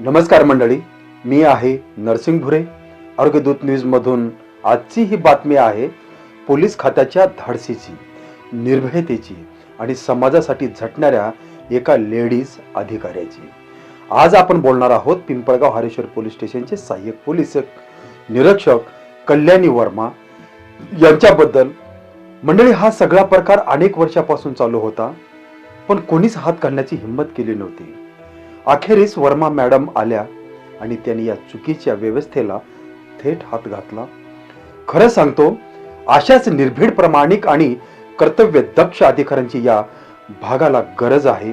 नमस्कार मंडळी मी आहे नरसिंग भुरे. आरोग्यदूत न्यूजमधून आजची ही बातमी आहे पोलीस खात्याच्या धाडसीची निर्भयतेची आणि समाजासाठी झटणाऱ्या एका लेडीज अधिकाऱ्याची. आज आपण बोलणार आहोत पिंपळगाव हरेश्वर पोलीस स्टेशनचे सहाय्यक पोलीस निरीक्षक कल्याणी वर्मा यांच्याबद्दल. मंडळी हा सगळा प्रकार अनेक वर्षापासून चालू होता पण कोणीच हात घालण्याची हिंमत केली नव्हती. अखेरीस वर्मा मॅडम आल्या आणि त्यांनी या चुकीच्या व्यवस्थेला थेट हात घातला. खरं सांगतो अशाच निर्भीड प्रामाणिक आणि कर्तव्य दक्ष अधिकाऱ्यांची या भागाला गरज आहे.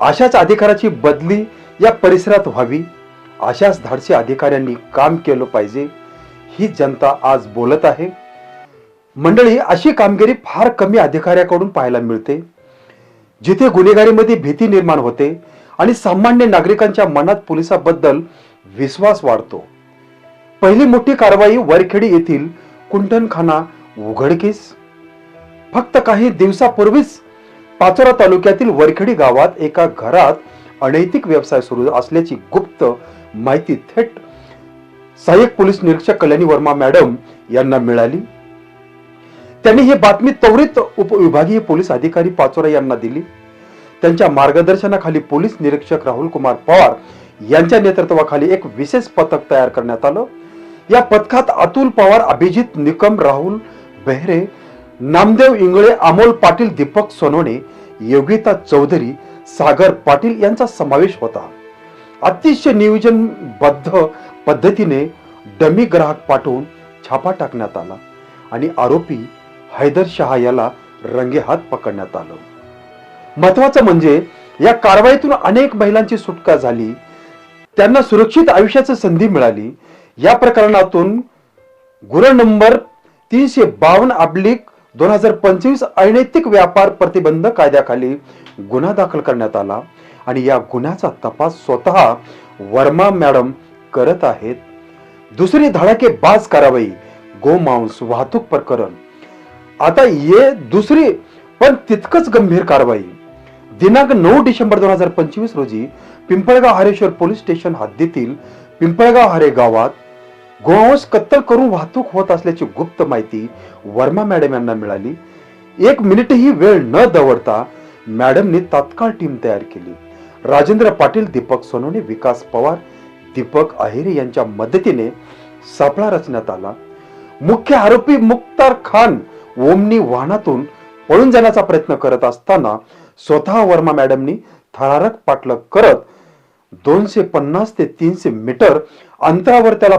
अशाच अधिकाराची बदली या परिसरात व्हावी अशाच धाडसी अधिकाऱ्यांनी काम केलं पाहिजे ही जनता आज बोलत आहे. मंडळी अशी कामगिरी फार कमी अधिकाऱ्याकडून पाहायला मिळते. जिथे गुन्हेगारीमध्ये भीती निर्माण होते आणि सामान्य नागरिकांच्या मनात पोलिसाबद्दल विश्वास वाढतो. पहिली मोठी कारवाई वरखेडी येथील कुंटणखाना उघडकीस फक्त काही दिवसापूर्वीच पाचोरा तालुक्यातील वरखेडी गावात एका घरात अनैतिक व्यवसाय सुरू असल्याची गुप्त माहिती थेट सहाय्यक पोलीस निरीक्षक कल्याणी वर्मा मॅडम यांना मिळाली. त्यांनी ही बातमी त्वरित उपविभागीय पोलीस अधिकारी पाचोरा यांना दिली. त्यांच्या मार्गदर्शनाखाली पोलीस निरीक्षक राहुल कुमार पवार यांच्या नेतृत्वाखाली एक विशेष पथक तयार करण्यात आलं. या पथकात अतुल पवार अभिजित निकम राहुल बेहरे नामदेव इंगळे अमोल पाटील दीपक सोनवणे योगिता चौधरी सागर पाटील यांचा समावेश होता. अतिशय नियोजनबद्ध पद्धतीने डमी ग्राहक पाठवून छापा टाकण्यात आला आणि आरोपी हैदर शहा याला रंगेहात पकडण्यात आलं. महत्वाचं म्हणजे या कारवाईतून अनेक महिलांची सुटका झाली. त्यांना सुरक्षित आयुष्याची संधी मिळाली. या प्रकरणातून गुन्हा नंबर तीनशे बावन्न अब्लिक दोन हजार पंचवीस अनैतिक व्यापार प्रतिबंध कायद्याखाली गुन्हा दाखल करण्यात आला आणि या गुन्ह्याचा तपास स्वतः वर्मा मॅडम करत आहेत. दुसरी धडाके बाज कारवाई गोमांस वाहतूक प्रकरण. आता ये दुसरी पण तितकंच गंभीर कारवाई. दिनांक नऊ डिसेंबर दोन हजार पंचवीस रोजी पिंपळगाव हरेश्वर पोलीस स्टेशन हद्दीतील पिंपळगाव हरे गावात गोवंश कत्तल करून वाहतूक होत असल्याची गुप्त माहिती वर्मा मॅडम यांना मिळाली. एक मिनिटही वेळ न दवडता मॅडमनी तात्काळ टीम तयार केली. राजेंद्र पाटील दीपक सोनवणे विकास पवार दीपक अहिरे यांच्या मदतीने सापळा रचण्यात आला. मुख्य आरोपी मुख्तार खान ओमनी वाहनातून पळून जाण्याचा प्रयत्न करत असताना स्वतः वर्मा मॅडमनी थरारक पाठलग करत दोनशे पन्नास ते तीनशे मीटर अंतरावर त्याला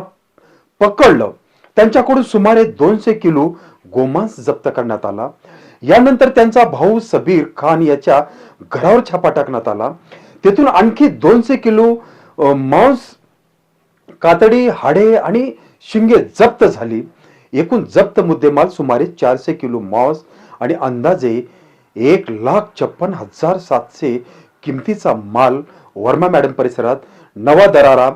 पकडलं. त्यांच्याकडून सुमारे दोनशे किलो गोमांस जप्त करण्यात आला. यानंतर त्यांचा भाऊ सबीर खान याच्या घरावर छापा टाकण्यात आला. तेथून आणखी दोनशे किलो मांस कातडी हाडे आणि शिंगे जप्त झाली. एकूण जप्त मुद्देमाल सुमारे चारशे किलो मांस आणि अंदाजे एक लाख छप्पन हजार सातशे किमतीचा माल वर्मा मॅडम परिसरात नवा दरारा.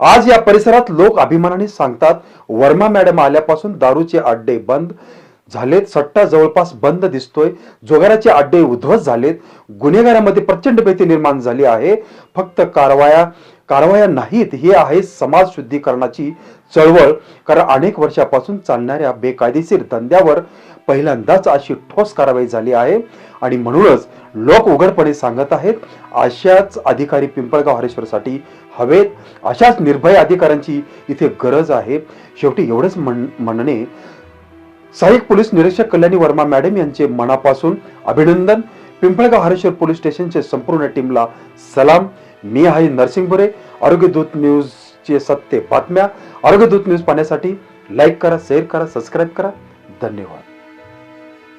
आज या परिसरात लोक अभिमानाने सांगतात वर्मा मॅडम आल्यापासून दारूचे अड्डे बंद झालेत सट्टा जवळपास बंद दिसतोय जोगाराचे अड्डे उद्ध्वस्त झालेत गुन्हेगारामध्ये प्रचंड भीती निर्माण झाली आहे. फक्त कारवाया कारवाया नाहीत ही आहे समाज शुद्धीकरणाची चळवळ. कारण अनेक वर्षापासून चालणाऱ्या बेकायदेशीर धंद्यावर पहिल्यांदाच अशी ठोस कारवाई झाली आहे. आणि म्हणूनच लोक उघडपणे सांगत आहेत अशाच अधिकारी पिंपळगाव हरेश्वरसाठी हवेत अशाच निर्भय अधिकाऱ्यांची इथे गरज आहे. शेवटी एवढंच म्हण म्हणणे. सहाय्यक पोलीस निरीक्षक कल्याणी वर्मा मॅडम यांचे मनापासून अभिनंदन. पिंपळगाव हरेश्वर पोलीस स्टेशनचे संपूर्ण टीमला सलाम. मी आहे नरसिंग बुरे आरोग्यदूत न्यूजचे सत्य बातम्या आरोग्यदूत न्यूज पाहण्यासाठी लाईक करा शेअर करा सबस्क्राईब करा. धन्यवाद.